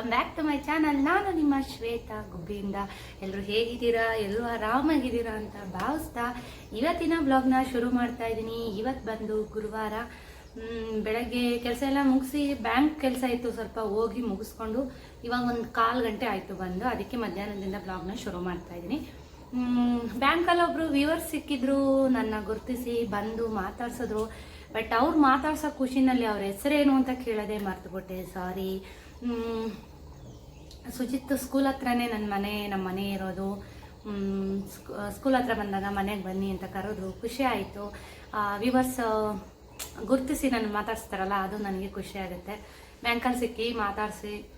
Welcome back to my channel ನಾನು ನಿಮ್ಮ ಶ್ವೇತಾ ಗುಬ್ಬಿಯಿಂದ. ಎಲ್ಲರೂ ಹೇಗಿದ್ದೀರಾ? ಎಲ್ಲರೂ ಆರಾಮಾಗಿದ್ದೀರಾ ಅಂತ ಭಾವಿಸ್ತಾ ಇವತ್ತಿನ ಬ್ಲಾಗ್ನ ಶುರು ಮಾಡ್ತಾ ಇದ್ದೀನಿ. ಇವತ್ತು ಬಂದು ಗುರುವಾರ ಬೆಳಗ್ಗೆ ಕೆಲಸ ಎಲ್ಲ ಮುಗಿಸಿ ಬ್ಯಾಂಕ್ ಕೆಲಸ ಇತ್ತು. ಸ್ವಲ್ಪ ಹೋಗಿ ಮುಗಿಸ್ಕೊಂಡು ಇವಾಗ ಒಂದು ಕಾಲು ಗಂಟೆ ಆಯಿತು ಬಂದು. ಅದಕ್ಕೆ ಮಧ್ಯಾಹ್ನದಿಂದ ಬ್ಲಾಗ್ನ ಶುರು ಮಾಡ್ತಾ ಇದ್ದೀನಿ. ಬ್ಯಾಂಕಲ್ಲಿ ಒಬ್ಬರು ವ್ಯೂವರ್ಸ್ ಸಿಕ್ಕಿದ್ರು, ನನ್ನ ಗುರುತಿಸಿ ಬಂದು ಮಾತಾಡ್ಸಿದ್ರು. ಬಟ್ ಅವ್ರು ಮಾತಾಡ್ಸೋ ಖುಷಿನಲ್ಲಿ ಅವ್ರ ಹೆಸರೇನು ಅಂತ ಕೇಳೋದೇ ಮರ್ತುಬಿಟ್ಟೆ. ಸಾರಿ ಸುಜಿತ್ ಸ್ಕೂಲ್ ಹತ್ರನೇ ನನ್ನ ಮನೆ ನಮ್ಮ ಮನೆ ಇರೋದು. ಸ್ಕೂ- ಸ್ಕೂಲ್ ಹತ್ರ ಬಂದಾಗ ಮನೆಗೆ ಬನ್ನಿ ಅಂತ ಕರೆದ್ರು. ಖುಷಿ ಆಯಿತು. ವಿವರ್ಸ್ ಗುರುತಿಸಿ ನನ್ನ ಮಾತಾಡ್ಸ್ತಾರಲ್ಲ, ಅದು ನನಗೆ ಖುಷಿ ಆಗುತ್ತೆ. ಬ್ಯಾಂಕಲ್ಲಿ ಸಿಕ್ಕಿ ಮಾತಾಡಿಸಿ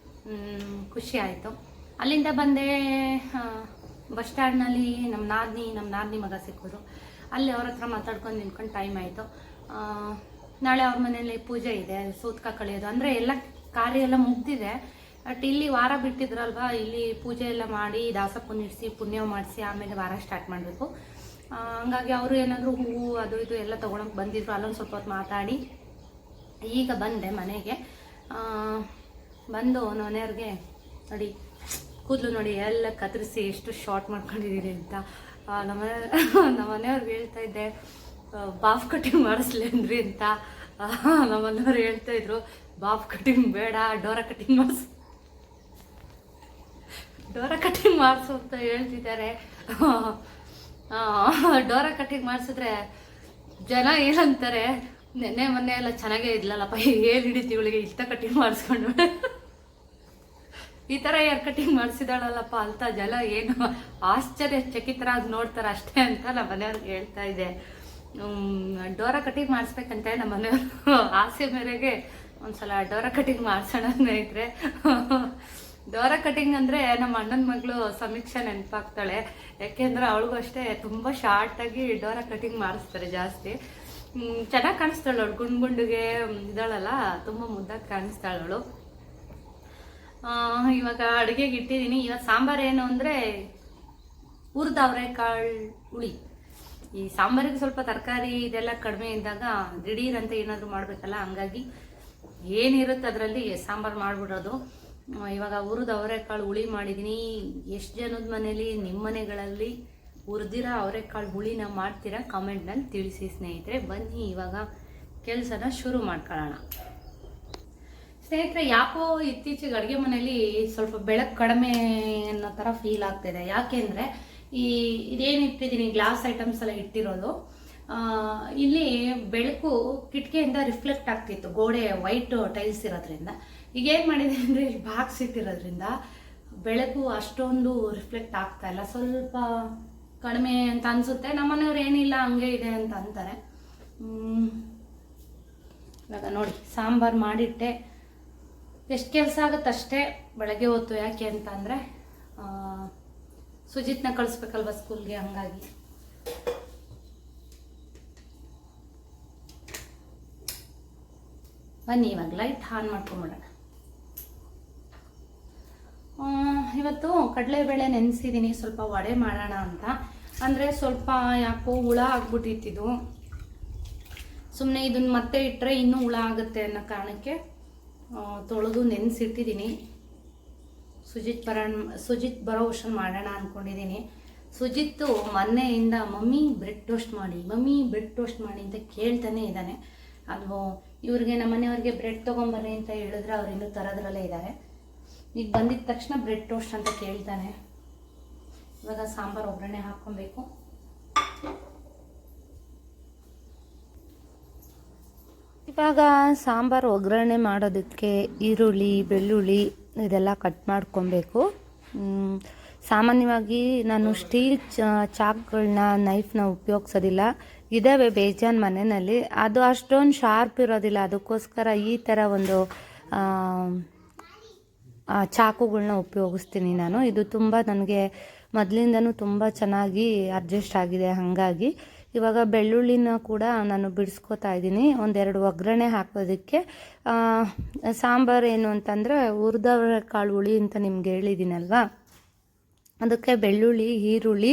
ಖುಷಿ ಆಯಿತು. ಅಲ್ಲಿಂದ ಬಂದೆ ಬಸ್ ಸ್ಟ್ಯಾಂಡ್ನಲ್ಲಿ ನಮ್ಮ ನಾದಿನಿ ನಮ್ಮ ನಾದಿನಿ ಮಗ ಸಿಕ್ಕಿದ್ರು. ಅಲ್ಲಿ ಅವ್ರ ಹತ್ರ ಮಾತಾಡ್ಕೊಂಡು ನಿಂತ್ಕೊಂಡು ಟೈಮ್ ಆಯಿತು. ನಾಳೆ ಅವ್ರ ಮನೇಲಿ ಪೂಜೆ ಇದೆ, ಸೂತ್ಕ ಕಳೆಯೋದು. ಅಂದರೆ ಎಲ್ಲ ಕಾರ್ಯ ಎಲ್ಲ ಮುಗ್ದಿದೆ. ಬಟ್ ಇಲ್ಲಿ ವಾರ ಬಿಟ್ಟಿದ್ರಲ್ವಾ, ಇಲ್ಲಿ ಪೂಜೆ ಎಲ್ಲ ಮಾಡಿ ದಾಸಪ್ಪನ ಇಡಿಸಿ, ಪುಣ್ಯ ಮಾಡಿಸಿ, ಆಮೇಲೆ ವಾರ ಸ್ಟಾರ್ಟ್ ಮಾಡಬೇಕು. ಹಂಗಾಗಿ ಅವರು ಏನಾದರೂ ಹೂವು ಅದು ಇದು ಎಲ್ಲ ತೊಗೊಳಕ್ಕೆ ಬಂದಿದ್ರು, ಅಲ್ಲೊಂದು ಸ್ವಲ್ಪ ಹೊತ್ತು ಮಾತಾಡಿ. ಈಗ ಬಂದೆ ಮನೆಗೆ. ಬಂದು ಮನೆಯವ್ರಿಗೆ, ನೋಡಿ, ಕೂದಲು ನೋಡಿ ಎಲ್ಲ ಕತ್ತರಿಸಿ ಎಷ್ಟು ಶಾರ್ಟ್ ಮಾಡ್ಕೊಂಡಿದ್ದೀರಿ ಅಂತ. ನಮ್ಮ ನಮ್ಮ ಮನೆಯವ್ರಿಗೆ ಹೇಳ್ತಾ ಇದ್ದೆ ಬಾಫ್ ಕಟಿಂಗ್ ಮಾಡಿಸ್ಲೇನ್ರಿ ಅಂತ. ನಮ್ಮ ಮನೆಯವ್ರು ಹೇಳ್ತಾ ಇದ್ರು, ಬಾಫ್ ಕಟಿಂಗ್ ಬೇಡ, ಡೋರ ಕಟಿಂಗ್ ಮಾಡಿಸ್ ಡೋರ ಕಟ್ಟಿಂಗ್ ಮಾಡಿಸು ಅಂತ ಹೇಳ್ತಿದ್ದಾರೆ. ಡೋರ ಕಟ್ಟಿಂಗ್ ಮಾಡಿಸಿದ್ರೆ ಜನ ಏನಂತಾರೆ, ನೆನ್ನೆ ಮೊನ್ನೆ ಎಲ್ಲ ಚೆನ್ನಾಗೇ ಇದ್ಲಲ್ಲಪ್ಪ ಏನು ಹಿಡಿತು ಇಷ್ಟ ಕಟ್ಟಿಂಗ್ ಮಾಡಿಸ್ಕೊಂಡು. ಈ ಥರ ಏರ್ ಕಟಿಂಗ್ ಮಾಡಿಸಿದಾಳಲ್ಲಪ್ಪ ಅಂತ ಜನ ಏನು ಆಶ್ಚರ್ಯ ಚಕಿತರಾಗಿ ನೋಡ್ತಾರೆ ಅಷ್ಟೇ ಅಂತ ನಮ್ಮ ಮನೆಯವ್ರಿಗೆ ಹೇಳ್ತಾ ಇದೆ. ಡೋರ ಕಟಿಂಗ್ ಮಾಡಿಸ್ಬೇಕಂತ ನಮ್ಮ ಮನೆಯವರು ಆಸೆ ಮೇರೆಗೆ ಒಂದ್ಸಲ ಡೋರ ಕಟಿಂಗ್ ಮಾಡಿಸೋಣ ಸ್ನೇಹಿತರೆ. ಡೋರ ಕಟಿಂಗ್ ಅಂದರೆ ನಮ್ಮ ಅಣ್ಣನ ಮಗಳು ಸಮೀಕ್ಷೆ ನೆನಪಾಗ್ತಾಳೆ. ಯಾಕೆಂದ್ರೆ ಅವಳಿಗೂ ಅಷ್ಟೇ ತುಂಬ ಶಾರ್ಟಾಗಿ ಡೋರ ಕಟಿಂಗ್ ಮಾಡಿಸ್ತಾರೆ ಜಾಸ್ತಿ. ಚೆನ್ನಾಗಿ ಕಾಣಿಸ್ತಾಳೆ ಅವಳು. ಗುಂಡ್ ಗುಂಡಿಗೆ ಇದಳಲ್ಲ, ತುಂಬ ಮುದ್ದಾಗಿ ಕಾಣಿಸ್ತಾಳೆ ಅವಳು. ಇವಾಗ ಅಡುಗೆಗೆ ಇಟ್ಟಿದ್ದೀನಿ ಇವಾಗ ಸಾಂಬಾರು ಏನು ಅಂದರೆ ಹುರಿದ ಅವರೆಕಾಳು ಹುಳಿ. ಈ ಸಾಂಬಾರಿಗೆ ಸ್ವಲ್ಪ ತರಕಾರಿ ಇದೆಲ್ಲ ಕಡಿಮೆ ಇದ್ದಾಗ ದಿಢೀರ್ ಅಂತ ಏನಾದರೂ ಮಾಡಬೇಕಲ್ಲ, ಹಂಗಾಗಿ ಏನಿರುತ್ತೆ ಅದರಲ್ಲಿ, ಸಾಂಬಾರು ಮಾಡಿಬಿಡೋದು. ಇವಾಗ ಹುರಿದ ಅವರೆಕಾಳು ಹುಳಿ ಮಾಡಿದ್ದೀನಿ ಎಷ್ಟು ಜನದ ಮನೇಲಿ ನಿಮ್ಮ ಮನೆಗಳಲ್ಲಿ ಹುರಿದಿರೋ ಅವರೆಕಾಳು ಹುಳಿನ ಮಾಡ್ತೀರಾ ಕಾಮೆಂಟ್ನಲ್ಲಿ ತಿಳಿಸಿ ಸ್ನೇಹಿತರೆ. ಬನ್ನಿ, ಇವಾಗ ಕೆಲಸನ ಶುರು ಮಾಡ್ಕೊಳ್ಳೋಣ. ಸ್ನೇಹಿತರೆ, ಯಾಕೋ ಇತ್ತೀಚೆಗೆ ಅಡುಗೆ ಮನೆಯಲ್ಲಿ ಸ್ವಲ್ಪ ಬೆಳಕು ಕಡಿಮೆ ಅನ್ನೋ ಥರ ಫೀಲ್ ಆಗ್ತಿದೆ. ಯಾಕೆಂದರೆ ಈ ಇದೇನು ಇಟ್ಟಿದ್ದೀನಿ ಗ್ಲಾಸ್ ಐಟಮ್ಸ್ ಎಲ್ಲ ಇಟ್ಟಿರೋದು. ಇಲ್ಲಿ ಬೆಳಕು ಕಿಟಕಿಯಿಂದ ರಿಫ್ಲೆಕ್ಟ್ ಆಗ್ತಿತ್ತು. ಗೋಡೆ ವೈಟ್ ಟೈಲ್ಸ್ ಇರೋದ್ರಿಂದ. ಈಗ ಏನು ಮಾಡಿದೆ ಅಂದರೆ ಇಲ್ಲಿ ಬಾಕ್ಸ್ ಇಟ್ಟಿರೋದ್ರಿಂದ ಬೆಳಕು ಅಷ್ಟೊಂದು ರಿಫ್ಲೆಕ್ಟ್ ಆಗ್ತಾ ಇಲ್ಲ. ಸ್ವಲ್ಪ ಕಡಿಮೆ ಅಂತ ಅನಿಸುತ್ತೆ. ನಮ್ಮನೆಯವ್ರು ಏನಿಲ್ಲ, ಹಂಗೆ ಇದೆ ಅಂತ ಅಂತಾರೆ. ಇವಾಗ ನೋಡಿ, ಸಾಂಬಾರು ಮಾಡಿಟ್ಟೆ. ಎಷ್ಟು ಕೆಲಸ ಆಗುತ್ತೆ ಅಷ್ಟೇ, ಬೆಳಗ್ಗೆ ಹೊತ್ತು ಯಾಕೆ ಅಂತ ಅಂದರೆ ಸುಜಿತ್ನ ಕಳಿಸ್ಬೇಕಲ್ವ ಸ್ಕೂಲ್ಗೆ ಹಂಗಾಗಿ. ಬನ್ನಿ, ಇವಾಗ ಲೈಟ್ ಆನ್ ಮಾಡ್ಕೊಂಬಿಡೋಣ. ಇವತ್ತು ಕಡಲೆಬೇಳೆ ನೆನೆಸಿದ್ದೀನಿ ಸ್ವಲ್ಪ ವಡೆ ಮಾಡೋಣ ಅಂತ. ಅಂದರೆ ಸ್ವಲ್ಪ ಯಾಕೋ ಹುಳ ಆಗ್ಬಿಟ್ಟಿತ್ತಿದು ಸುಮ್ಮನೆ ಇದನ್ನ ಮತ್ತೆ ಇಟ್ಟರೆ ಇನ್ನೂ ಹುಳ ಆಗುತ್ತೆ ಅನ್ನೋ ಕಾರಣಕ್ಕೆ ತೊಳೆದು ನೆನೆಸಿಟ್ಟಿದ್ದೀನಿ ಸುಜಿತ್ ಬರೋಣ ಸುಜಿತ್ ಬರೋ ವರ್ಷನ್ ಮಾಡೋಣ ಅಂದ್ಕೊಂಡಿದ್ದೀನಿ ಸುಜಿತ್ತು ಮೊನ್ನೆಯಿಂದ ಮಮ್ಮಿ ಬ್ರೆಡ್ ಟೋಸ್ಟ್ ಮಾಡಿ, ಮಮ್ಮಿ ಬ್ರೆಡ್ ಟೋಸ್ಟ್ ಮಾಡಿ ಅಂತ ಕೇಳ್ತಾನೆ ಇದ್ದಾನೆ. ಅದು, ಇವ್ರಿಗೆ ನಮ್ಮ ಮನೆಯವ್ರಿಗೆ ಬ್ರೆಡ್ ತೊಗೊಂಬರ್ರಿ ಅಂತ ಹೇಳಿದ್ರೆ ಅವ್ರು ಇನ್ನೂ ತರೋದ್ರಲ್ಲೇ ಇದ್ದಾರೆ. ಈಗ ಬಂದಿದ ತಕ್ಷಣ ಬ್ರೆಡ್ ಟೋಸ್ಟ್ ಅಂತ ಕೇಳ್ತಾನೆ. ಇವಾಗ ಸಾಂಬಾರು ಒಗ್ಗರಣೆ ಹಾಕ್ಕೊಬೇಕು. ಇವಾಗ ಸಾಂಬಾರು ಒಗ್ಗರಣೆ ಮಾಡೋದಕ್ಕೆ ಈರುಳ್ಳಿ, ಬೆಳ್ಳುಳ್ಳಿ ಇದೆಲ್ಲ ಕಟ್ ಮಾಡ್ಕೊಬೇಕು. ಸಾಮಾನ್ಯವಾಗಿ ನಾನು ಸ್ಟೀಲ್ ಚಾಕ್ಗಳನ್ನ ನೈಫ್ನ ಉಪಯೋಗಿಸೋದಿಲ್ಲ. ಇದ್ದಾವೆ ಬೇಜಾನ್ ಮನೆಯಲ್ಲಿ. ಅದು ಅಷ್ಟೊಂದು ಶಾರ್ಪ್ ಇರೋದಿಲ್ಲ. ಅದಕ್ಕೋಸ್ಕರ ಈ ಥರ ಒಂದು ಚಾಕುಗಳನ್ನ ಉಪಯೋಗಿಸ್ತೀನಿ ನಾನು. ಇದು ತುಂಬ ನನಗೆ ಮೊದಲಿಂದನೂ ತುಂಬ ಚೆನ್ನಾಗಿ ಅಡ್ಜಸ್ಟ್ ಆಗಿದೆ ಹಾಗಾಗಿ. ಇವಾಗ ಬೆಳ್ಳುಳ್ಳಿನ ಕೂಡ ನಾನು ಬಿಡಿಸ್ಕೋತಾ ಇದ್ದೀನಿ. ಒಂದೆರಡು ಒಗ್ಗರಣೆ ಹಾಕೋದಕ್ಕೆ. ಸಾಂಬಾರು ಏನು ಅಂತಂದರೆ ಹುರಿದವರ ಕಾಳು ಹುಳಿ ಅಂತ ನಿಮ್ಗೆ ಹೇಳಿದ್ದೀನಲ್ವ? ಅದಕ್ಕೆ ಬೆಳ್ಳುಳ್ಳಿ, ಈರುಳ್ಳಿ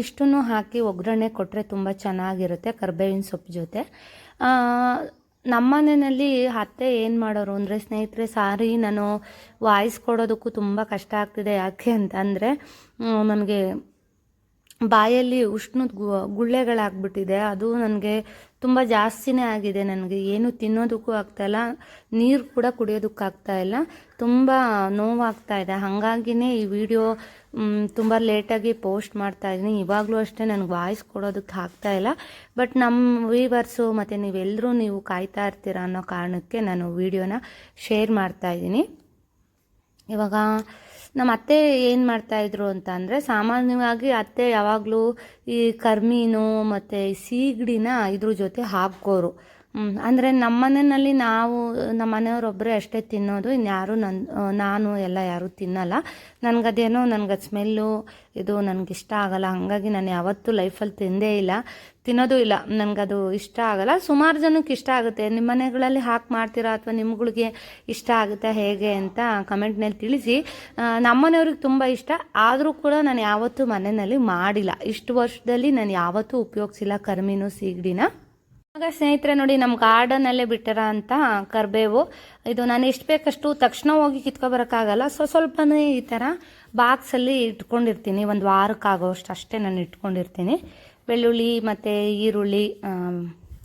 ಇಷ್ಟನ್ನು ಹಾಕಿ ಒಗ್ಗರಣೆ ಕೊಟ್ಟರೆ ತುಂಬ ಚೆನ್ನಾಗಿರುತ್ತೆ ಕರ್ಬೇವಿನ ಸೊಪ್ಪು ಜೊತೆ. ಆ, ನಮ್ಮ ಮನೆಯಲ್ಲಿ ಅತ್ತೆ ಏನು ಮಾಡೋರು ಅಂದರೆ ಸ್ನೇಹಿತರೆ ಸಾರಿ ನಾನು ವಾಯ್ಸ್ ಕೊಡೋದಕ್ಕೂ ತುಂಬ ಕಷ್ಟ ಆಗ್ತಿದೆ. ಯಾಕೆ ಅಂತ ಅಂದರೆ ನನಗೆ ಬಾಯಲ್ಲಿ ಉಷ್ಣದ ಗು, ಗುಳ್ಳೆಗಳಾಗ್ಬಿಟ್ಟಿದೆ. ಅದು ನನಗೆ ತುಂಬ ಜಾಸ್ತಿನೇ ಆಗಿದೆ. ನನಗೆ ಏನು ತಿನ್ನೋದಕ್ಕೂ ಆಗ್ತಾಯಿಲ್ಲ ನೀರು ಕೂಡ ಕುಡಿಯೋದಕ್ಕಾಗ್ತಾ ಇಲ್ಲ. ತುಂಬ ನೋವಾಗ್ತಾ ಇದೆ. ಹಾಗಾಗಿನೇ ಈ ವಿಡಿಯೋ ತುಂಬ ಲೇಟಾಗಿ ಪೋಸ್ಟ್ ಮಾಡ್ತಾ ಇದ್ದೀನಿ. ಇವಾಗಲೂ ಅಷ್ಟೇ ನನಗೆ ವಾಯ್ಸ್ ಕೊಡೋದಕ್ಕೆ ಆಗ್ತಾ ಇಲ್ಲ. ಬಟ್ ನಮ್ಮ ವೀವರ್ಸು ಮತ್ತು ನೀವೆಲ್ಲರೂ ನೀವು ಕಾಯ್ತಾ ಇರ್ತೀರ ಅನ್ನೋ ಕಾರಣಕ್ಕೆ ನಾನು ವಿಡಿಯೋನ ಶೇರ್ ಮಾಡ್ತಾ ಇದ್ದೀನಿ. ಇವಾಗ ನಮ್ಮ ಅತ್ತೆ ಏನು ಮಾಡ್ತಾಯಿದ್ರು ಅಂತ ಅಂದರೆ ಸಾಮಾನ್ಯವಾಗಿ ಅತ್ತೆ ಯಾವಾಗಲೂ ಈ ಕರ್ಮೀನು ಮತ್ತು ಸೀಗಡಿನ ಇದ್ರ ಜೊತೆ ಹಾಕೋರು ಅಂದರೆ ನಮ್ಮ ಮನೆಯಲ್ಲಿ ನಾವು, ನಮ್ಮ ಮನೆಯವರೊಬ್ಬರೇ ಅಷ್ಟೇ ತಿನ್ನೋದು ಇನ್ಯಾರು ನನ್ನ ನಾನು ಎಲ್ಲ ಯಾರೂ ತಿನ್ನಲ್ಲ. ನನಗದೇನೋ ನನಗದು ಸ್ಮೆಲ್ಲು ಇದು ನನಗಿಷ್ಟ ಆಗಲ್ಲ. ಹಾಗಾಗಿ ನಾನು ಯಾವತ್ತೂ ಲೈಫಲ್ಲಿ ತಿಂದೇ ಇಲ್ಲ. ತಿನ್ನೋದು ಇಲ್ಲ. ನನಗದು ಇಷ್ಟ ಆಗಲ್ಲ. ಸುಮಾರು ಜನಕ್ಕೆ ಇಷ್ಟ ಆಗುತ್ತೆ. ನಿಮ್ಮ ಮನೆಗಳಲ್ಲಿ ಹಾಕಿ ಮಾಡ್ತೀರಾ ಅಥವಾ ನಿಮ್ಗಳಿಗೆ ಇಷ್ಟ ಆಗುತ್ತೆ ಹೇಗೆ ಅಂತ ಕಮೆಂಟ್ನಲ್ಲಿ ತಿಳಿಸಿ. ನಮ್ಮನೆಯವ್ರಿಗೆ ತುಂಬ ಇಷ್ಟ. ಆದರೂ ಕೂಡ ನಾನು ಯಾವತ್ತೂ ಮನೆಯಲ್ಲಿ ಮಾಡಿಲ್ಲ. ಇಷ್ಟು ವರ್ಷದಲ್ಲಿ ನಾನು ಯಾವತ್ತೂ ಉಪಯೋಗಿಸಿಲ್ಲ ಕರ್ಮೀನು ಸೀಗಡಿನ. ಆಗ ಸ್ನೇಹಿತರೆ ನೋಡಿ ನಮ್ಮ ಗಾರ್ಡನಲ್ಲೇ ಬಿಟ್ಟರ ಅಂತ ಕರಿಬೇವು. ಇದು ನಾನು ಎಷ್ಟು ಬೇಕಷ್ಟು ತಕ್ಷಣ ಹೋಗಿ ಕಿತ್ಕೊಬರೋಕ್ಕಾಗಲ್ಲ. ಸೊ, ಸ್ವಲ್ಪನೇ ಈ ಥರ ಬಾಕ್ಸಲ್ಲಿ ಇಟ್ಕೊಂಡಿರ್ತೀನಿ. ಒಂದು ವಾರಕ್ಕಾಗೋಷ್ಟು ಅಷ್ಟೇ ನಾನು ಇಟ್ಕೊಂಡಿರ್ತೀನಿ. ಬೆಳ್ಳುಳ್ಳಿ ಮತ್ತು ಈರುಳ್ಳಿ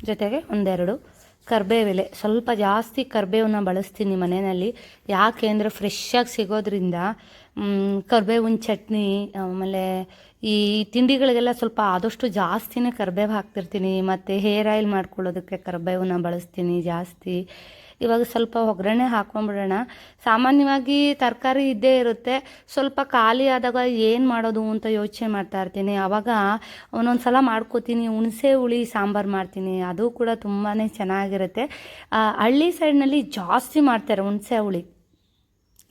ಜೊತೆಗೆ ಒಂದೆರಡು ಕರ್ಬೇವೆಲೆ. ಸ್ವಲ್ಪ ಜಾಸ್ತಿ ಕರ್ಬೇವನ್ನ ಬಳಸ್ತೀನಿ ಮನೆಯಲ್ಲಿ. ಯಾಕೆ ಅಂದರೆ ಫ್ರೆಶ್ಶಾಗಿ ಸಿಗೋದ್ರಿಂದ ಕರ್ಬೇವಿನ ಚಟ್ನಿ, ಆಮೇಲೆ ಈ ತಿಂಡಿಗಳಿಗೆಲ್ಲ ಸ್ವಲ್ಪ ಆದಷ್ಟು ಜಾಸ್ತಿನೇ ಕರ್ಬೇವು ಹಾಕ್ತಿರ್ತೀನಿ. ಮತ್ತು ಹೇರ್ ಆಯಿಲ್ ಮಾಡ್ಕೊಳ್ಳೋದಕ್ಕೆ ಕರ್ಬೇವನ್ನ ಬಳಸ್ತೀನಿ ಜಾಸ್ತಿ. ಇವಾಗ ಸ್ವಲ್ಪ ಒಗ್ಗರಣೆ ಹಾಕೊಂಡ್ಬಿಡೋಣ ಸಾಮಾನ್ಯವಾಗಿ ತರಕಾರಿ ಇದ್ದೇ ಇರುತ್ತೆ. ಸ್ವಲ್ಪ ಖಾಲಿ ಆದಾಗ ಏನು ಮಾಡೋದು ಅಂತ ಯೋಚನೆ ಮಾಡ್ತಾ ಇರ್ತೀನಿ. ಆವಾಗ ಒಂದೊಂದು ಸಲ ಮಾಡ್ಕೋತೀನಿ. ಹುಣಸೆ ಹುಳಿ ಸಾಂಬಾರು ಮಾಡ್ತೀನಿ. ಅದು ಕೂಡ ತುಂಬಾ ಚೆನ್ನಾಗಿರುತ್ತೆ. ಹಳ್ಳಿ ಸೈಡ್ನಲ್ಲಿ ಜಾಸ್ತಿ ಮಾಡ್ತಾರೆ ಹುಣಸೆ ಹುಳಿ.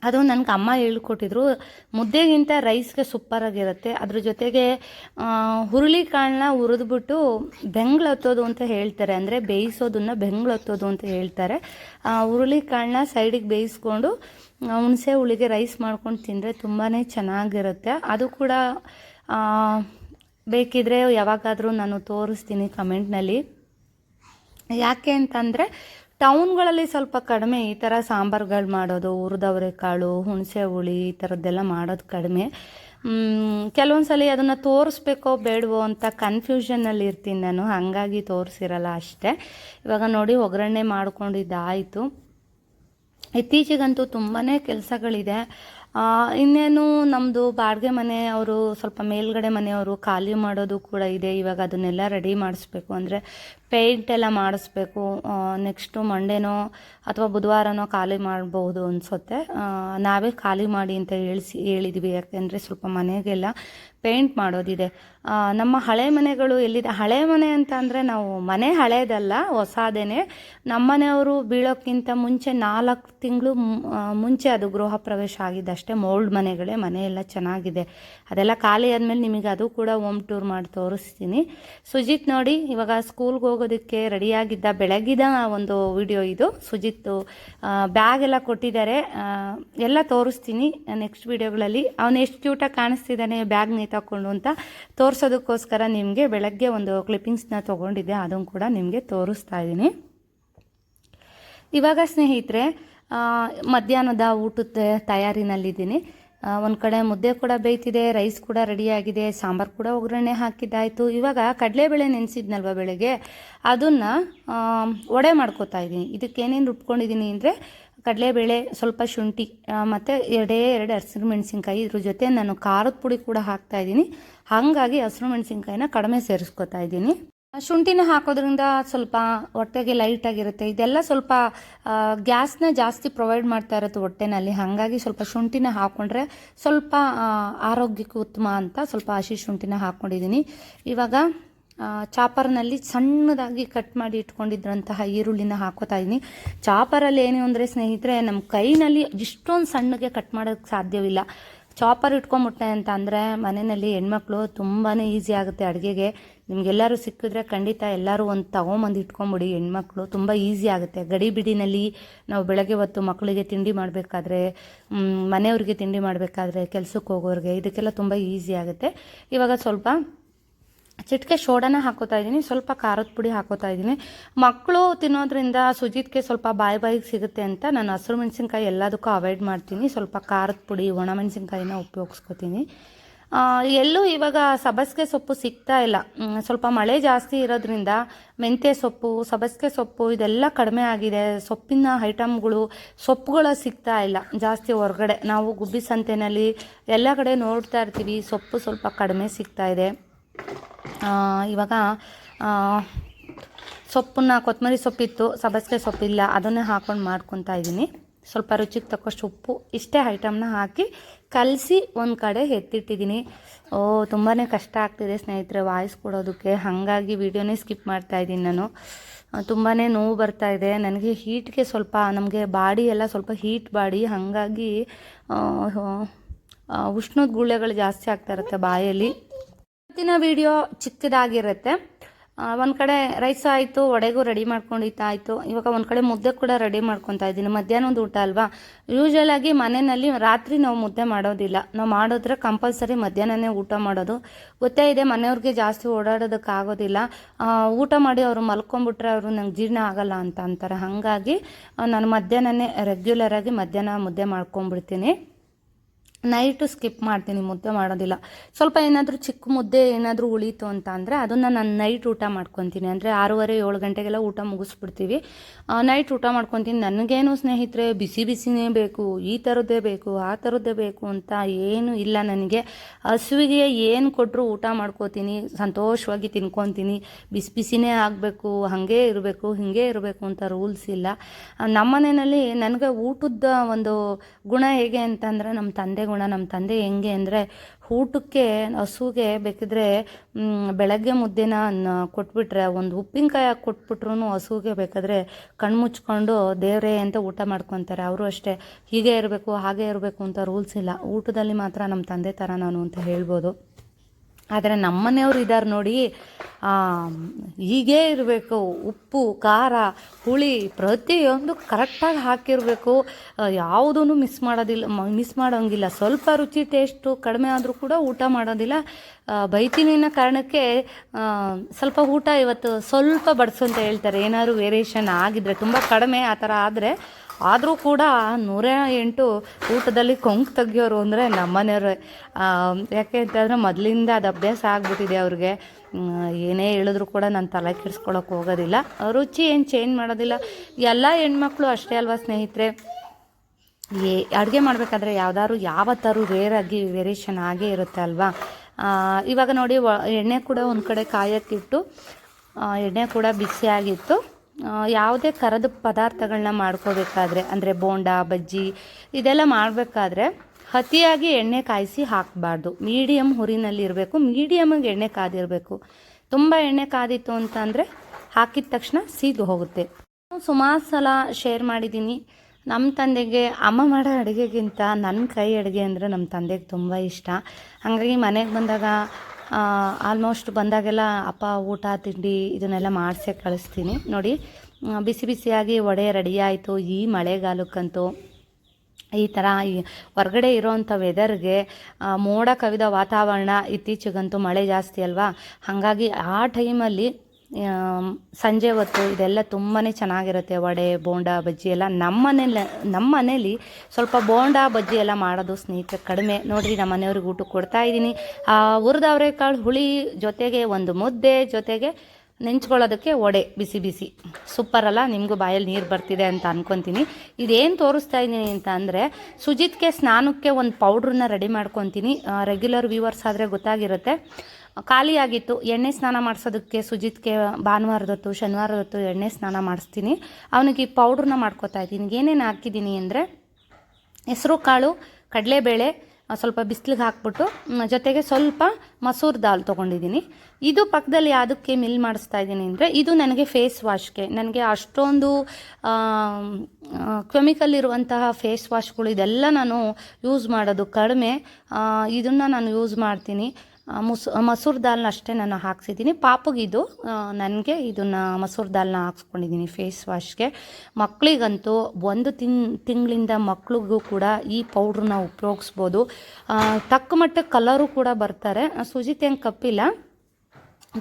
ಅದು ನನಗೆ ಅಮ್ಮ ಹೇಳ್ಕೊಟ್ಟಿದ್ರು. ಮುದ್ದೆಗಿಂತ ರೈಸ್ಗೆ ಸೂಪರಾಗಿರುತ್ತೆ ಅದ್ರ ಜೊತೆಗೆ ಹುರುಳಿಕಾಳನ್ನ ಹುರಿದ್ಬಿಟ್ಟು ಬೆಂಗ್ಳು ಹತ್ತೋದು ಅಂತ ಹೇಳ್ತಾರೆ. ಅಂದರೆ ಬೇಯಿಸೋದನ್ನ ಬೆಂಗ್ಳು ಹತ್ತೋದು ಅಂತ ಹೇಳ್ತಾರೆ. ಹುರುಳಿಕಾಳನ್ನ ಸೈಡಿಗೆ ಬೇಯಿಸ್ಕೊಂಡು ಹುಣಸೆ ಹುಳಿಗೆ ರೈಸ್ ಮಾಡ್ಕೊಂಡು ತಿಂದರೆ ತುಂಬಾ ಚೆನ್ನಾಗಿರುತ್ತೆ. ಅದು ಕೂಡ ಬೇಕಿದ್ರೆ ಯಾವಾಗಾದರೂ ನಾನು ತೋರಿಸ್ತೀನಿ ಕಮೆಂಟ್ನಲ್ಲಿ. ಯಾಕೆ ಅಂತಂದರೆ ಟೌನ್ಗಳಲ್ಲಿ ಸ್ವಲ್ಪ ಕಡಿಮೆ ಈ ಥರ ಸಾಂಬಾರುಗಳು ಮಾಡೋದು ಹುರಿದವ್ರೆ ಕಾಳು ಹುಣಸೆ ಹುಳಿ ಈ ಥರದ್ದೆಲ್ಲ ಮಾಡೋದು ಕಡಿಮೆ. ಕೆಲವೊಂದು ಸಲ ಅದನ್ನು ತೋರಿಸ್ಬೇಕೋ ಬೇಡವೋ ಅಂತ ಕನ್ಫ್ಯೂಷನಲ್ಲಿ ಇರ್ತೀನಿ ನಾನು. ಹಾಗಾಗಿ ತೋರಿಸಿರಲ್ಲ ಅಷ್ಟೇ. ಇವಾಗ ನೋಡಿ ಒಗ್ಗರಣೆ ಮಾಡ್ಕೊಂಡಿದ್ದಾಯಿತು. ಇತ್ತೀಚೆಗಂತೂ ತುಂಬಾ ಕೆಲಸಗಳಿದೆ. ಇನ್ನೇನು ನಮ್ಮದು ಬಾಡಿಗೆ ಮನೆ ಅವರು ಸ್ವಲ್ಪ ಮೇಲ್ಗಡೆ ಮನೆಯವರು ಖಾಲಿ ಮಾಡೋದು ಕೂಡ ಇದೆ. ಇವಾಗ ಅದನ್ನೆಲ್ಲ ರೆಡಿ ಮಾಡಿಸ್ಬೇಕು ಅಂದರೆ ಪೇಂಟ್ ಎಲ್ಲ ಮಾಡಿಸ್ಬೇಕು. ನೆಕ್ಸ್ಟು ಮಂಡೇನೋ ಅಥವಾ ಬುಧವಾರನೋ ಖಾಲಿ ಮಾಡಬಹುದು ಅನಿಸುತ್ತೆ. ನಾವೇ ಖಾಲಿ ಮಾಡಿ ಅಂತ ಹೇಳಿಸಿ, ಹೇಳಿದ್ವಿ. ಯಾಕೆಂದರೆ ಸ್ವಲ್ಪ ಮನೆಗೆಲ್ಲ ಪೇಂಟ್ ಮಾಡೋದಿದೆ. ನಮ್ಮ ಹಳೆ ಮನೆಗಳು ಎಲ್ಲಿದೆ? ಹಳೆ ಮನೆ ಅಂತ ಅಂದರೆ ನಾವು ಮನೆ ಹಳೇದಲ್ಲ, ಹೊಸಾದೇನೆ. ನಮ್ಮ ಮನೆಯವರು ಬೀಳೋಕ್ಕಿಂತ ಮುಂಚೆ ನಾಲ್ಕು ತಿಂಗಳು ಮುಂಚೆ ಅದು ಗೃಹ ಪ್ರವೇಶ ಆಗಿದ್ದಷ್ಟೇ. ಮೋಲ್ಡ್ ಮನೆಗಳೇ, ಮನೆ ಚೆನ್ನಾಗಿದೆ. ಅದೆಲ್ಲ ಖಾಲಿ ಆದಮೇಲೆ ನಿಮಗೆ ಅದು ಕೂಡ ಹೋಮ್ ಟೂರ್ ಮಾಡಿ ತೋರಿಸ್ತೀನಿ. ಸುಜಿತ್ ನೋಡಿ, ಇವಾಗ ಸ್ಕೂಲ್ಗೆ ಹೋಗೋದಕ್ಕೆ ರೆಡಿಯಾಗಿದ್ದ ಬೆಳಗಿದ ಒಂದು ವಿಡಿಯೋ ಇದು. ಸುಜಿತ್ ಬ್ಯಾಗ್ ಎಲ್ಲ ಕೊಟ್ಟಿದ್ದಾರೆ. ಎಲ್ಲ ತೋರಿಸ್ತೀನಿ ನೆಕ್ಸ್ಟ್ ವಿಡಿಯೋಗಳಲ್ಲಿ. ಅವನು ಎಷ್ಟು ಕ್ಯೂಟಾಗಿ ಕಾಣಿಸ್ತಿದ್ದಾನೆ ಬ್ಯಾಗ್ ನೇತಾಕೊಂಡು ಅಂತ ತೋರಿಸೋದಕ್ಕೋಸ್ಕರ ನಿಮಗೆ ಬೆಳಗ್ಗೆ ಒಂದು ಕ್ಲಿಪ್ಪಿಂಗ್ಸ್ನ ತೊಗೊಂಡಿದ್ದೆ, ಅದನ್ನು ಕೂಡ ನಿಮಗೆ ತೋರಿಸ್ತಾ ಇದ್ದೀನಿ. ಇವಾಗ ಸ್ನೇಹಿತರೆ ಮಧ್ಯಾಹ್ನದ ಊಟದ ತಯಾರಿನಲ್ಲಿದ್ದೀನಿ. ಒಂದು ಕಡೆ ಮುದ್ದೆ ಕೂಡ ಬೇಯ್ತಿದೆ ರೈಸ್ ಕೂಡ ರೆಡಿಯಾಗಿದೆ ಸಾಂಬಾರು ಕೂಡ ಒಗ್ಗರಣೆ ಹಾಕಿದ್ದಾಯಿತು. ಇವಾಗ ಕಡಲೆಬೇಳೆ ನೆನೆಸಿದ್ನಲ್ವ ಬೆಳಗ್ಗೆ? ಅದನ್ನು ವಡೆ ಮಾಡ್ಕೋತಾ ಇದ್ದೀನಿ. ಇದಕ್ಕೆ ಏನೇನು ರುಬ್ಕೊಂಡಿದ್ದೀನಿ ಅಂದರೆ ಕಡಲೆಬೇಳೆ ಸ್ವಲ್ಪ ಶುಂಠಿ ಮತ್ತು ಎರಡೇ ಎರಡು ಹಸಿರು ಮೆಣಸಿನ್ಕಾಯಿ ಇದ್ರ ಜೊತೆ ನಾನು ಖಾರದ ಪುಡಿ ಕೂಡ ಹಾಕ್ತಾ ಇದ್ದೀನಿ. ಹಾಗಾಗಿ ಹಸಿರು ಮೆಣಸಿನ್ಕಾಯಿನ ಕಡಿಮೆ ಸೇರಿಸ್ಕೊತಾ ಇದ್ದೀನಿ. ಶುಂಠಿನ ಹಾಕೋದ್ರಿಂದ ಸ್ವಲ್ಪ ಹೊಟ್ಟೆಗೆ ಲೈಟಾಗಿರುತ್ತೆ ಇದೆಲ್ಲ ಸ್ವಲ್ಪ ಗ್ಯಾಸ್ನ ಜಾಸ್ತಿ ಪ್ರೊವೈಡ್ ಮಾಡ್ತಾ ಇರುತ್ತೆ ಹೊಟ್ಟೆನಲ್ಲಿ. ಹಾಗಾಗಿ ಸ್ವಲ್ಪ ಶುಂಠಿನ ಹಾಕ್ಕೊಂಡ್ರೆ ಸ್ವಲ್ಪ ಆರೋಗ್ಯಕ್ಕೆ ಉತ್ತಮ ಅಂತ ಸ್ವಲ್ಪ ಹಸಿ ಶುಂಠಿನ ಹಾಕ್ಕೊಂಡಿದ್ದೀನಿ ಇವಾಗ ಚಾಪರ್ನಲ್ಲಿ ಸಣ್ಣದಾಗಿ ಕಟ್ ಮಾಡಿ ಇಟ್ಕೊಂಡಿದ್ರಂತಹ ಈರುಳ್ಳಿನ ಹಾಕೋತಾ ಇದ್ದೀನಿ ಚಾಪರಲ್ಲಿ ಏನು ಅಂದರೆ ಸ್ನೇಹಿತರೆ ನಮ್ಮ ಕೈನಲ್ಲಿ ಇಷ್ಟೊಂದು ಸಣ್ಣಗೆ ಕಟ್ ಮಾಡೋಕ್ಕೆ ಸಾಧ್ಯವಿಲ್ಲ. ಚಾಪರ್ ಇಟ್ಕೊಂಬಿಟ್ಟೆ ಅಂತ ಅಂದರೆ ಮನೆಯಲ್ಲಿ ಹೆಣ್ಮಕ್ಳು ತುಂಬಾ ಈಸಿ ಆಗುತ್ತೆ ಅಡುಗೆಗೆ. ನಿಮಗೆಲ್ಲರೂ ಸಿಕ್ಕಿದ್ರೆ ಖಂಡಿತ ಎಲ್ಲರೂ ಒಂದು ತಗೊಂಬಂದು ಇಟ್ಕೊಂಬಿಡಿ. ಹೆಣ್ಮಕ್ಳು ತುಂಬ ಈಸಿ ಆಗುತ್ತೆ. ಗಡಿ ಬಿಡಿನಲ್ಲಿ ನಾವು ಬೆಳಗ್ಗೆ ಹೊತ್ತು ಮಕ್ಕಳಿಗೆ ತಿಂಡಿ ಮಾಡಬೇಕಾದ್ರೆ ಮನೆಯವ್ರಿಗೆ ತಿಂಡಿ ಮಾಡಬೇಕಾದ್ರೆ, ಕೆಲಸಕ್ಕೆ ಹೋಗೋರಿಗೆ, ಇದಕ್ಕೆಲ್ಲ ತುಂಬ ಈಸಿ ಆಗುತ್ತೆ. ಇವಾಗ ಸ್ವಲ್ಪ ಚಿಟಿಕೆ ಸೋಡಾನ ಹಾಕೋತಾ ಇದ್ದೀನಿ ಸ್ವಲ್ಪ ಖಾರದ ಪುಡಿ ಹಾಕೋತಾ ಇದ್ದೀನಿ. ಮಕ್ಕಳು ತಿನ್ನೋದ್ರಿಂದ ಸುಜಿತ್ಗೆ ಸ್ವಲ್ಪ ಬಾಯಿ ಬಾಯಿಗೆ ಸಿಗುತ್ತೆ ಅಂತ ನಾನು ಹಸಿರು ಮೆಣಸಿನ್ಕಾಯಿ ಎಲ್ಲದಕ್ಕೂ ಅವಾಯ್ಡ್ ಮಾಡ್ತೀನಿ. ಸ್ವಲ್ಪ ಖಾರದ ಪುಡಿ ಒಣಮೆಣಸಿನ್ಕಾಯಿನ ಉಪಯೋಗಿಸ್ಕೊತೀನಿ. ಆ, ಎಲ್ಲೂ ಇವಾಗ ಸಬಸ್ಗೆ ಸೊಪ್ಪು ಸಿಗ್ತಾ ಇಲ್ಲ. ಸ್ವಲ್ಪ ಮಳೆ ಜಾಸ್ತಿ ಇರೋದ್ರಿಂದ ಮೆಂತ್ಯ ಸೊಪ್ಪು ಸಬಸ್ಗೆ ಸೊಪ್ಪು ಇದೆಲ್ಲ ಕಡಿಮೆ ಆಗಿದೆ. ಸೊಪ್ಪಿನ ಐಟಮ್ಗಳು ಸೊಪ್ಪುಗಳು ಸಿಗ್ತಾ ಇಲ್ಲ ಜಾಸ್ತಿ ಹೊರಗಡೆ. ನಾವು ಗುಬ್ಬಿ ಸಂತೆನಲ್ಲಿ ಎಲ್ಲ ಕಡೆ ನೋಡ್ತಾ ಇರ್ತೀವಿ ಸೊಪ್ಪು ಸ್ವಲ್ಪ ಕಡಿಮೆ ಸಿಗ್ತಾ ಇದೆ. ಇವಾಗ ಸೊಪ್ಪನ್ನು ಕೊತ್ತಂಬರಿ ಸೊಪ್ಪಿತ್ತು ಸಬಸ್ಗೆ ಸೊಪ್ಪಿಲ್ಲ, ಅದನ್ನೇ ಹಾಕೊಂಡು ಮಾಡ್ಕೊತಾ ಇದ್ದೀನಿ ಸ್ವಲ್ಪ ರುಚಿಗೆ ತಕ್ಕಷ್ಟು ಉಪ್ಪು, ಇಷ್ಟೇ ಐಟಮ್ನ ಹಾಕಿ ಕಲಸಿ ಒಂದು ಕಡೆ ಎತ್ತಿಟ್ಟಿದ್ದೀನಿ ಓ ತುಂಬಾ ಕಷ್ಟ ಆಗ್ತಿದೆ ಸ್ನೇಹಿತರೆ ವಾಯ್ಸ್ ಕೊಡೋದಕ್ಕೆ. ಹಾಗಾಗಿ ವೀಡಿಯೋನೇ ಸ್ಕಿಪ್ ಮಾಡ್ತಾ ಇದ್ದೀನಿ ನಾನು. ತುಂಬಾ ನೋವು ಬರ್ತಾ ಇದೆ. ನನಗೆ ಹೀಟ್ಗೆ ಸ್ವಲ್ಪ, ನಮಗೆ ಬಾಡಿ ಎಲ್ಲ ಸ್ವಲ್ಪ ಹೀಟ್ ಬಾಡಿ. ಹಾಗಾಗಿ ಉಷ್ಣದ ಗುಳ್ಳೆಗಳು ಜಾಸ್ತಿ ಆಗ್ತಾ ಇರುತ್ತೆ ಬಾಯಲ್ಲಿ. ಇವತ್ತಿನ ವಿಡಿಯೋ ಚಿಕ್ಕದಾಗಿರುತ್ತೆ. ಒಂದು ಕಡೆ ರೈಸ್ ಆಯಿತು, ವಡೆಗೂ ರೆಡಿ ಮಾಡ್ಕೊಂಡಿದ್ದಾಯಿತು. ಇವಾಗ ಒಂದು ಕಡೆ ಮುದ್ದೆ ಕೂಡ ರೆಡಿ ಮಾಡ್ಕೊತಾ ಇದ್ದೀನಿ. ಮಧ್ಯಾಹ್ನದ ಊಟ ಅಲ್ವಾ? ಯೂಶಲ್ ಆಗಿ ಮನೆಯಲ್ಲಿ ರಾತ್ರಿ ನಾವು ಮುದ್ದೆ ಮಾಡೋದಿಲ್ಲ. ನಾವು ಮಾಡಿದ್ರೆ ಕಂಪಲ್ಸರಿ ಮಧ್ಯಾಹ್ನನೇ ಊಟ ಮಾಡೋದು. ಗೊತ್ತೇ ಇದೆ, ಮನೆಯವ್ರಿಗೆ ಜಾಸ್ತಿ ಓಡಾಡೋದಕ್ಕೆ ಆಗೋದಿಲ್ಲ. ಊಟ ಮಾಡಿ ಅವರು ಮಲ್ಕೊಂಡ್ಬಿಟ್ರೆ ಅವರು ನಂಗೆ ಜೀರ್ಣ ಆಗಲ್ಲ ಅಂತ ಅಂತಾರೆ. ಹಾಗಾಗಿ ನಾನು ಮಧ್ಯಾಹ್ನನೇ ರೆಗ್ಯುಲರಾಗಿ ಮಧ್ಯಾಹ್ನ ಮುದ್ದೆ ಮಾಡ್ಕೊಂಡ್ಬಿಡ್ತೀನಿ. ನೈಟು ಸ್ಕಿಪ್ ಮಾಡ್ತೀನಿ, ಮುದ್ದೆ ಮಾಡೋದಿಲ್ಲ. ಸ್ವಲ್ಪ ಏನಾದರೂ ಚಿಕ್ಕ ಮುದ್ದೆ ಏನಾದರೂ ಉಳೀತು ಅಂತ ಅಂದರೆ ಅದನ್ನು ನಾನು ನೈಟ್ ಊಟ ಮಾಡ್ಕೊತೀನಿ. ಅಂದರೆ ಆರೂವರೆ, ಏಳು ಗಂಟೆಗೆಲ್ಲ ಊಟ ಮುಗಿಸ್ಬಿಡ್ತೀವಿ. ನೈಟ್ ಊಟ ಮಾಡ್ಕೊತೀನಿ. ನನಗೇನು ಸ್ನೇಹಿತರೆ, ಬಿಸಿ ಬಿಸಿನೇ ಬೇಕು, ಈ ಥರದ್ದೇ ಬೇಕು, ಆ ಥರದ್ದೇ ಬೇಕು ಅಂತ ಏನು ಇಲ್ಲ ನನಗೆ. ಹಸುವಿಗೆ ಏನು ಕೊಟ್ಟರು ಊಟ ಮಾಡ್ಕೋತೀನಿ, ಸಂತೋಷವಾಗಿ ತಿನ್ಕೊತೀನಿ. ಬಿಸಿ ಬಿಸಿನೇ ಆಗಬೇಕು, ಹಾಗೆ ಇರಬೇಕು, ಹೀಗೆ ಇರಬೇಕು ಅಂತ ರೂಲ್ಸ್ ಇಲ್ಲ. ನಮ್ಮ ಮನೆಯಲ್ಲಿ ನನಗೆ ಊಟದ ಒಂದು ಗುಣ ಹೇಗೆ ಅಂತಂದರೆ ನಮ್ಮ ತಂದೆ ಗುಣ ನಮ್ಮ ತಂದೆ ಹೆಂಗೆ ಅಂದರೆ ಊಟಕ್ಕೆ, ಹಸುಗೆ ಬೇಕಿದ್ರೆ ಬೆಳಗ್ಗೆ ಮುದ್ದೆನ ಕೊಟ್ಬಿಟ್ರೆ, ಒಂದು ಉಪ್ಪಿನಕಾಯಿ ಹಾಕಿ ಕೊಟ್ಬಿಟ್ರು ಹಸುಗೆ ಬೇಕಾದರೆ ಕಣ್ಣು ಮುಚ್ಕೊಂಡು ದೇವರೇ ಅಂತ ಊಟ ಮಾಡ್ಕೊತಾರೆ. ಅವರು ಅಷ್ಟೇ. ಹೀಗೆ ಇರಬೇಕು, ಹಾಗೆ ಇರಬೇಕು ಅಂತ ರೂಲ್ಸ್ ಇಲ್ಲ. ಊಟದಲ್ಲಿ ಮಾತ್ರ ನಮ್ಮ ತಂದೆ ಥರ ನಾನು ಅಂತ ಹೇಳ್ಬೋದು. ಆದರೆ ನಮ್ಮನೆಯವರು ಇದ್ದಾರೆ ನೋಡಿ ಹೀಗೇ ಇರಬೇಕು, ಉಪ್ಪು, ಖಾರ, ಹುಳಿ, ಪ್ರತಿಯೊಂದು ಕರೆಕ್ಟಾಗಿ ಹಾಕಿರಬೇಕು. ಯಾವುದೂ ಮಿಸ್ ಮಾಡೋದಿಲ್ಲ ಮಿಸ್ ಮಾಡೋಂಗಿಲ್ಲ. ಸ್ವಲ್ಪ ರುಚಿ ಟೇಸ್ಟು ಕಡಿಮೆ ಆದರೂ ಕೂಡ ಊಟ ಮಾಡೋದಿಲ್ಲ. ಬೈತೀನಿನ ಕಾರಣಕ್ಕೆ ಸ್ವಲ್ಪ ಊಟ ಇವತ್ತು ಸ್ವಲ್ಪ ಬಡಿಸು ಅಂತ ಹೇಳ್ತಾರೆ. ಏನಾದರೂ ವೇರಿಯೇಷನ್ ಆಗಿದ್ರೆ, ತುಂಬ ಕಡಿಮೆ ಆ ಥರ ಆದರೆ ಆದರೂ ಕೂಡ ನೂರ ಎಂಟು ಊಟದಲ್ಲಿ ಕೊಂಕು ತೆಗಿಯೋರು ಅಂದರೆ ನಮ್ಮನೆಯವ್ರೆ. ಯಾಕೆ ಅಂತಂದರೆ ಮೊದಲಿಂದ ಅದು ಅಭ್ಯಾಸ ಆಗ್ಬಿಟ್ಟಿದೆ ಅವ್ರಿಗೆ. ಏನೇ ಹೇಳಿದ್ರು ಕೂಡ ನಾನು ತಲೆ ಕೆಡಿಸ್ಕೊಳಕ್ಕೆ ಹೋಗೋದಿಲ್ಲ. ರುಚಿ ಏನು ಚೇಂಜ್ ಮಾಡೋದಿಲ್ಲ. ಎಲ್ಲ ಹೆಣ್ಮಕ್ಳು ಅಷ್ಟೇ ಅಲ್ವಾ ಸ್ನೇಹಿತರೆ? ಏ, ಅಡುಗೆ ಮಾಡಬೇಕಾದ್ರೆ ಯಾವ್ದಾದ್ರು ಯಾವತ್ತಾರು ರೇರಾಗಿ ವೇರಿಯೇಷನ್ ಆಗೇ ಇರುತ್ತೆ ಅಲ್ವಾ? ಇವಾಗ ನೋಡಿ ಎಣ್ಣೆ ಕೂಡ ಒಂದು ಕಡೆ ಕಾಯೋಕ್ಕಿಟ್ಟು ಎಣ್ಣೆ ಕೂಡ ಬಿಸಿಯಾಗಿತ್ತು ಯಾವುದೇ ಕರದ ಪದಾರ್ಥಗಳನ್ನ ಮಾಡ್ಕೋಬೇಕಾದ್ರೆ, ಅಂದರೆ ಬೋಂಡ, ಬಜ್ಜಿ, ಇದೆಲ್ಲ ಮಾಡಬೇಕಾದ್ರೆ ಅತಿಯಾಗಿ ಎಣ್ಣೆ ಕಾಯಿಸಿ ಹಾಕಬಾರ್ದು. ಮೀಡಿಯಮ್ ಹುರಿನಲ್ಲಿ ಇರಬೇಕು ಮೀಡಿಯಮ್ಗೆ ಎಣ್ಣೆ ಕಾದಿರಬೇಕು. ತುಂಬ ಎಣ್ಣೆ ಕಾದಿತ್ತು ಅಂತಂದರೆ ಹಾಕಿದ ತಕ್ಷಣ ಸೀದು ಹೋಗುತ್ತೆ. ಸುಮಾರು ಸಲ ಶೇರ್ ಮಾಡಿದ್ದೀನಿ. ನಮ್ಮ ತಂದೆಗೆ, ಅಮ್ಮ ಮಾಡೋ ಅಡುಗೆಗಿಂತ ನನ್ನ ಕೈ ಅಡುಗೆ ಅಂದರೆ ನಮ್ಮ ತಂದೆಗೆ ತುಂಬ ಇಷ್ಟ. ಹಾಗಾಗಿ ಮನೆಗೆ ಬಂದಾಗ ಆಲ್ಮೋಸ್ಟ್ ಬಂದಾಗೆಲ್ಲ ಅಪ್ಪ ಊಟ, ತಿಂಡಿ ಇದನ್ನೆಲ್ಲ ಮಾಡಿಸೇ ಕಳಿಸ್ತೀನಿ. ನೋಡಿ ಬಿಸಿ ಬಿಸಿಯಾಗಿ ವಡೆ ರೆಡಿ ಆಯಿತು. ಈ ಮಳೆಗಾಲಕ್ಕಂತೂ ಈ ಥರ ಹೊರ್ಗಡೆ ಇರೋವಂಥ ವೆದರ್ಗೆ ಮೋಡ ಕವಿದ ವಾತಾವರಣ ಇತ್ತೀಚೆಗಂತೂ ಮಳೆ ಜಾಸ್ತಿ ಅಲ್ವಾ? ಹಾಗಾಗಿ ಆ ಟೈಮಲ್ಲಿ ಸಂಜೆ ಹೊತ್ತು ಇದೆಲ್ಲ ತುಂಬಾ ಚೆನ್ನಾಗಿರುತ್ತೆ, ವಡೆ, ಬೋಂಡ, ಬಜ್ಜಿ ಎಲ್ಲ. ನಮ್ಮ ಮನೇಲಿ ನಮ್ಮ ಮನೇಲಿ ಸ್ವಲ್ಪ ಬೋಂಡ, ಬಜ್ಜಿ ಎಲ್ಲ ಮಾಡೋದು ಸ್ನೇಹಿತರೆ ಕಡಿಮೆ. ನೋಡಿರಿ, ನಮ್ಮ ಮನೆಯವ್ರಿಗೆ ಊಟಕ್ಕೆ ಕೊಡ್ತಾ ಇದ್ದೀನಿ. ಹುರಿದ ಅವರೆಕಾಳು ಹುಳಿ ಜೊತೆಗೆ ಒಂದು ಮುದ್ದೆ ಜೊತೆಗೆ ನೆಂಚ್ಕೊಳ್ಳೋದಕ್ಕೆ ವಡೆ, ಬಿಸಿ ಬಿಸಿ. ಸೂಪರ್ ಅಲ್ಲ, ನಿಮಗೂ ಬಾಯಲ್ಲಿ ನೀರು ಬರ್ತಿದೆ ಅಂತ ಅನ್ಕೊತೀನಿ. ಇದೇನು ತೋರಿಸ್ತಾ ಇದ್ದೀನಿ ಅಂತ ಅಂದರೆ, ಸುಜಿತ್ಗೆ, ಸ್ನಾನಕ್ಕೆ ಒಂದು ಪೌಡ್ರನ್ನ ರೆಡಿ ಮಾಡ್ಕೊತೀನಿ. ರೆಗ್ಯುಲರ್ ವ್ಯೂವರ್ಸ್ ಆದರೆ ಗೊತ್ತಾಗಿರುತ್ತೆ. ಖಾಲಿಯಾಗಿತ್ತು. ಎಣ್ಣೆ ಸ್ನಾನ ಮಾಡಿಸೋದಕ್ಕೆ ಸುಜಿತ್ಗೆ ಭಾನುವಾರದೊತ್ತು ಶನಿವಾರದೊತ್ತು ಎಣ್ಣೆ ಸ್ನಾನ ಮಾಡಿಸ್ತೀನಿ. ಅವನಿಗೆ ಈ ಪೌಡ್ರನ್ನ ಮಾಡ್ಕೊತಾ ಇದ್ದೀನಿ. ಏನೇನು ಹಾಕಿದ್ದೀನಿ ಅಂದರೆ, ಹೆಸರು, ಕಾಳು, ಕಡಲೆಬೇಳೆ ಸ್ವಲ್ಪ ಬಿಸಿಲಿಗೆ ಹಾಕ್ಬಿಟ್ಟು ಜೊತೆಗೆ ಸ್ವಲ್ಪ ಮಸೂರ್ ದಾಲ್ ತೊಗೊಂಡಿದ್ದೀನಿ. ಇದು ಪಕ್ಕದಲ್ಲಿ ಯಾವುದಕ್ಕೆ ಮಿಲ್ ಮಾಡಿಸ್ತಾ ಇದ್ದೀನಿ ಅಂದರೆ, ಇದು ನನಗೆ ಫೇಸ್ ವಾಶ್ಗೆ. ನನಗೆ ಅಷ್ಟೊಂದು ಕೆಮಿಕಲ್ ಇರುವಂತಹ ಫೇಸ್ ವಾಶ್ಗಳು ಇದೆಲ್ಲ ನಾನು ಯೂಸ್ ಮಾಡೋದು ಕಡಿಮೆ. ಇದನ್ನು ನಾನು ಯೂಸ್ ಮಾಡ್ತೀನಿ. ಮುಸ್ ಮಸೂರ್ ದಾಲ್ನ ಅಷ್ಟೇ ನಾನು ಹಾಕ್ಸಿದ್ದೀನಿ. ಪಾಪಗಿದು ನನಗೆ ಇದನ್ನು ಮಸೂರ್ ದಾಲ್ನ ಹಾಕ್ಸ್ಕೊಂಡಿದ್ದೀನಿ ಫೇಸ್ ವಾಶ್ಗೆ. ಮಕ್ಕಳಿಗಂತೂ ಒಂದು ತಿಂಗ್ ತಿಂಗಳಿಂದ ಮಕ್ಳಿಗೂ ಕೂಡ ಈ ಪೌಡ್ರನ್ನ ಉಪಯೋಗಿಸ್ಬೋದು. ತಕ್ಕ ಕಲರು ಕೂಡ ಬರ್ತಾರೆ. ಸುಜಿತ್ ಹೆಂಗೆ ಕಪ್ಪಿಲ್ಲ.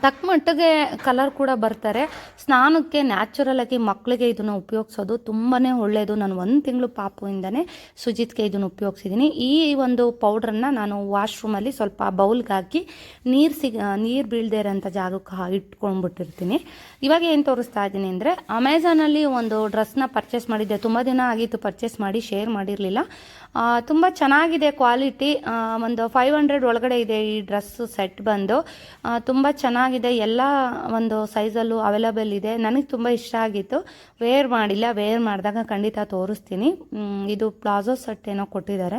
ತಕ್ಕ ಮಟ್ಟಿಗೆ ಕಲರ್ ಕೂಡ ಬರ್ತಾರೆ. ಸ್ನಾನಕ್ಕೆ ನ್ಯಾಚುರಲ್ ಆಗಿ ಮಕ್ಕಳಿಗೆ ಇದನ್ನು ಉಪಯೋಗಿಸೋದು ತುಂಬಾ ಒಳ್ಳೆಯದು ನಾನು ಒಂದು ತಿಂಗಳು ಪಾಪುಯಿಂದನೇ ಸುಜಿತ್ಗೆ ಇದನ್ನು ಉಪಯೋಗಿಸಿದ್ದೀನಿ ಈ ಒಂದು ಪೌಡ್ರನ್ನ ನಾನು ವಾಶ್ರೂಮಲ್ಲಿ ಸ್ವಲ್ಪ ಬೌಲ್ಗೆ ಹಾಕಿ ನೀರು ಸಿಗ, ನೀರು ಬೀಳದೇ ಇರೋಂಥ ಜಾಗಕ್ಕೆ ಇಟ್ಕೊಂಡ್ಬಿಟ್ಟಿರ್ತೀನಿ. ಇವಾಗ ಏನು ತೋರಿಸ್ತಾ ಇದ್ದೀನಿ ಅಂದರೆ ಅಮೆಝಾನಲ್ಲಿ ಒಂದು ಡ್ರೆಸ್ನ ಪರ್ಚೇಸ್ ಮಾಡಿದ್ದೆ. ತುಂಬ ದಿನ ಆಗಿತ್ತು ಪರ್ಚೇಸ್ ಮಾಡಿ ಶೇರ್ ಮಾಡಿರಲಿಲ್ಲ. ತುಂಬ ಚೆನ್ನಾಗಿದೆ ಕ್ವಾಲಿಟಿ ಒಂದು ಫೈವ್ ಹಂಡ್ರೆಡ್ ಒಳಗಡೆ ಇದೆ ಈ ಡ್ರೆಸ್ ಸೆಟ್ ಬಂದು. ತುಂಬ ಚೆನ್ನಾಗಿದೆ, ಎಲ್ಲ ಒಂದು ಸೈಜಲ್ಲೂ ಅವೈಲಬಲ್ ಇದೆ. ನನಗೆ ತುಂಬ ಇಷ್ಟ ಆಗಿತ್ತು. ವೇರ್ ಮಾಡಿಲ್ಲ ವೇರ್ ಮಾಡಿದಾಗ ಖಂಡಿತ ತೋರಿಸ್ತೀನಿ. ಇದು ಪ್ಲಾಜೋ ಸೆಟ್ ಏನೋ ಕೊಟ್ಟಿದ್ದಾರೆ.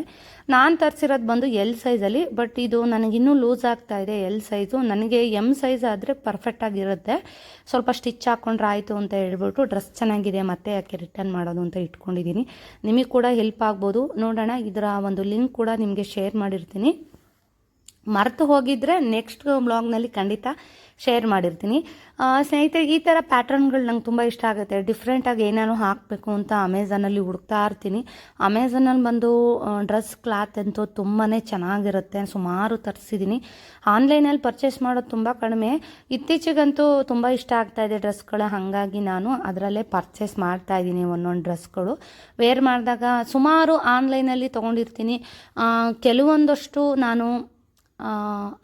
ನಾನು ತರಿಸಿರೋದು ಬಂದು ಎಲ್ ಸೈಜಲ್ಲಿ ಬಟ್ ಇದು ನನಗಿನ್ನೂ ಲೂಸ್ ಆಗ್ತಾ ಇದೆ ಎಲ್ ಸೈಜು ನನಗೆ ಎಂ ಸೈಜ್ ಆದರೆ ಪರ್ಫೆಕ್ಟಾಗಿರುತ್ತೆ ಸ್ವಲ್ಪ ಸ್ಟಿಚ್ ಹಾಕ್ಕೊಂಡ್ರೆ ಆಯಿತು ಅಂತ ಹೇಳ್ಬಿಟ್ಟು ಡ್ರೆಸ್ ಚೆನ್ನಾಗಿದೆ, ಮತ್ತೆ ಯಾಕೆ ರಿಟರ್ನ್ ಮಾಡೋದು ಅಂತ ಇಟ್ಕೊಂಡಿದ್ದೀನಿ ನಿಮಗೆ ಕೂಡ ಹೆಲ್ಪ್ ಆಗ್ಬೋದು. ನೋಡೋಣ, ಇದರ ಒಂದು ಲಿಂಕ್ ಕೂಡ ನಿಮಗೆ ಶೇರ್ ಮಾಡಿರ್ತೀನಿ. ಮರೆತು ಹೋಗಿದ್ರೆ ನೆಕ್ಸ್ಟ್ ಬ್ಲಾಗ್ನಲ್ಲಿ ಖಂಡಿತ ಶೇರ್ ಮಾಡಿರ್ತೀನಿ. ಸ್ನೇಹಿತರೆ, ಈ ಥರ ಪ್ಯಾಟರ್ನ್ಗಳು ನಂಗೆ ತುಂಬ ಇಷ್ಟ ಆಗುತ್ತೆ. ಡಿಫ್ರೆಂಟಾಗಿ ಏನೇನೋ ಹಾಕಬೇಕು ಅಂತ ಅಮೆಝಾನಲ್ಲಿ ಹುಡುಕ್ತಾ ಇರ್ತೀನಿ. ಅಮೆಝಾನಲ್ಲಿ ಬಂದು ಡ್ರೆಸ್ ಕ್ಲಾತ್ ಅಂತೂ ತುಂಬಾ ಚೆನ್ನಾಗಿರುತ್ತೆ. ಸುಮಾರು ತರಿಸಿದ್ದೀನಿ ಆನ್ಲೈನಲ್ಲಿ ಪರ್ಚೇಸ್ ಮಾಡೋದು ತುಂಬ ಕಡಿಮೆ. ಇತ್ತೀಚೆಗಂತೂ ತುಂಬ ಇಷ್ಟ ಆಗ್ತಾ ಇದೆ ಡ್ರೆಸ್ಗಳು ಹಾಗಾಗಿ ನಾನು ಅದರಲ್ಲೇ ಪರ್ಚೇಸ್ ಮಾಡ್ತಾ ಇದ್ದೀನಿ ಒಂದೊಂದು ಡ್ರೆಸ್ಗಳು ವೇರ್ ಮಾಡಿದಾಗ ಸುಮಾರು ಆನ್ಲೈನಲ್ಲಿ ತೊಗೊಂಡಿರ್ತೀನಿ. ಕೆಲವೊಂದಷ್ಟು ನಾನು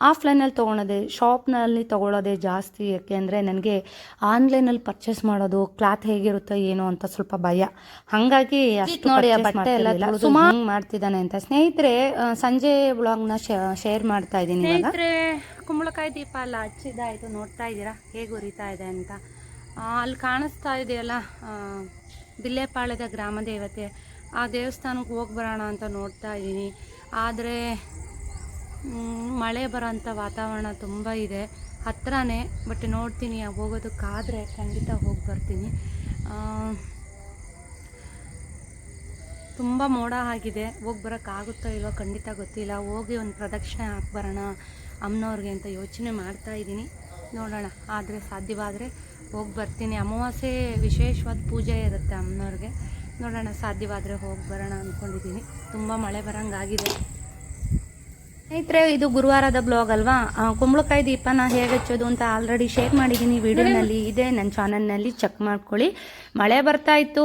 ಆಫ್ಲೈನಲ್ಲಿ ತೊಗೊಳೋದೆ ಶಾಪ್ನಲ್ಲಿ ತೊಗೊಳ್ಳೋದೇ ಜಾಸ್ತಿ. ಯಾಕೆಂದರೆ ನನಗೆ ಆನ್ಲೈನಲ್ಲಿ ಪರ್ಚೇಸ್ ಮಾಡೋದು ಕ್ಲಾತ್ ಹೇಗಿರುತ್ತೋ ಏನೋ ಅಂತ ಸ್ವಲ್ಪ ಭಯ. ಹಾಗಾಗಿ ಅಷ್ಟು ನೋಡಿ ಬಟ್ಟೆ ಎಲ್ಲ ಸುಮಾರು ಮಾಡ್ತಿದ್ದಾನೆ ಅಂತ. ಸ್ನೇಹಿತರೆ ಸಂಜೆ ಬ್ಲಾಗ್ನ ಶೇರ್ ಮಾಡ್ತಾ ಇದ್ದೀನಿ ಸ್ನೇಹಿತರೆ ಕುಂಬಳಕಾಯಿ ದೀಪ ಅಲ್ಲ ಹಚ್ಚಿದ್ದಾಯಿತು ನೋಡ್ತಾ ಇದ್ದೀರಾ? ಹೇಗೆ ಉರಿತಾ ಇದೆ ಅಂತ. ಅಲ್ಲಿ ಕಾಣಿಸ್ತಾ ಇದೆಯಲ್ಲ ಬಿಲ್ಲೆಪಾಳ್ಯದ ಗ್ರಾಮ ದೇವತೆ. ಆ ದೇವಸ್ಥಾನಕ್ಕೆ ಹೋಗಿ ಬರೋಣ ಅಂತ ನೋಡ್ತಾ ಇದ್ದೀನಿ. ಆದರೆ ಮಳೆ ಬರೋಂಥ ವಾತಾವರಣ ತುಂಬ ಇದೆ. ಹತ್ರನೇ ಬಟ್ ನೋಡ್ತೀನಿ ಹೋಗೋದಕ್ಕಾದರೆ ಖಂಡಿತ ಹೋಗಿ ಬರ್ತೀನಿ. ತುಂಬ ಮೋಡ ಆಗಿದೆ. ಹೋಗಿ ಬರೋಕ್ಕಾಗುತ್ತೋ ಇಲ್ವೋ ಖಂಡಿತ ಗೊತ್ತಿಲ್ಲ. ಹೋಗಿ ಒಂದು ಪ್ರದಕ್ಷಿಣೆ ಹಾಕಿ ಬರೋಣ ಅಮ್ಮನವ್ರಿಗೆ ಅಂತ ಯೋಚನೆ ಮಾಡ್ತಾ ಇದ್ದೀನಿ. ನೋಡೋಣ, ಆದರೆ ಸಾಧ್ಯವಾದರೆ ಹೋಗಿ ಬರ್ತೀನಿ. ಅಮಾವಾಸ್ಯೆ ವಿಶೇಷವಾದ ಪೂಜೆ ಇರುತ್ತೆ ಅಮ್ಮನವ್ರಿಗೆ ನೋಡೋಣ, ಸಾಧ್ಯವಾದರೆ ಹೋಗಿ ಬರೋಣ ಅಂದ್ಕೊಂಡಿದ್ದೀನಿ ತುಂಬ ಮಳೆ ಬರೋಂಗಾಗಿದೆ. ಸ್ನೇಹಿತರೆ, ಇದು ಗುರುವಾರದ ಬ್ಲಾಗ್ ಅಲ್ವಾ? ಕುಂಬಳಕಾಯಿ ದೀಪನ ಹೇಗೆ ಹಚ್ಚೋದು ಅಂತ ಆಲ್ರೆಡಿ ಶೇರ್ ಮಾಡಿದ್ದೀನಿ ವಿಡಿಯೋನಲ್ಲಿ. ಇದೆ ನನ್ನ ಚಾನಲ್ನಲ್ಲಿ ಚೆಕ್ ಮಾಡ್ಕೊಳ್ಳಿ. ಮಳೆ ಬರ್ತಾ ಇತ್ತು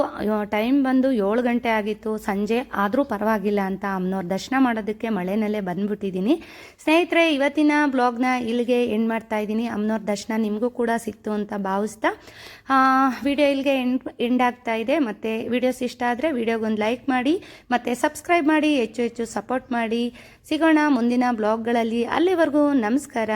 ಟೈಮ್ ಬಂದು ಏಳು ಗಂಟೆ ಆಗಿತ್ತು. ಸಂಜೆ ಆದರೂ ಪರವಾಗಿಲ್ಲ ಅಂತ ಅಮ್ಮನವ್ರ ದರ್ಶನ ಮಾಡೋದಕ್ಕೆ ಮಳೆನಲ್ಲೇ ಬಂದ್ಬಿಟ್ಟಿದ್ದೀನಿ. ಸ್ನೇಹಿತರೆ, ಇವತ್ತಿನ ಬ್ಲಾಗ್ನ ಇಲ್ಲಿಗೆ ಎಂಡ್ ಮಾಡ್ತಾ ಇದ್ದೀನಿ. ಅಮ್ಮನವ್ರ ದರ್ಶನ ನಿಮಗೂ ಕೂಡ ಸಿಕ್ತು ಅಂತ ಭಾವಿಸ್ತಾ. ವಿಡಿಯೋ ಇಲ್ಲಿಗೆ ಎಂಡ್ ಎಂಡ್ ಆಗ್ತಾ ಇದೆ. ಮತ್ತು ವಿಡಿಯೋಸ್ ಇಷ್ಟ ಆದರೆ ವಿಡಿಯೋಗೊಂದು ಲೈಕ್ ಮಾಡಿ, ಮತ್ತು ಸಬ್ಸ್ಕ್ರೈಬ್ ಮಾಡಿ, ಹೆಚ್ಚು ಹೆಚ್ಚು ಸಪೋರ್ಟ್ ಮಾಡಿ. ಸಿಗೋಣ ಮುಂದಿನ ಬ್ಲಾಗ್ಗಳಲ್ಲಿ ಅಲ್ಲಿವರೆಗೂ ನಮಸ್ಕಾರ.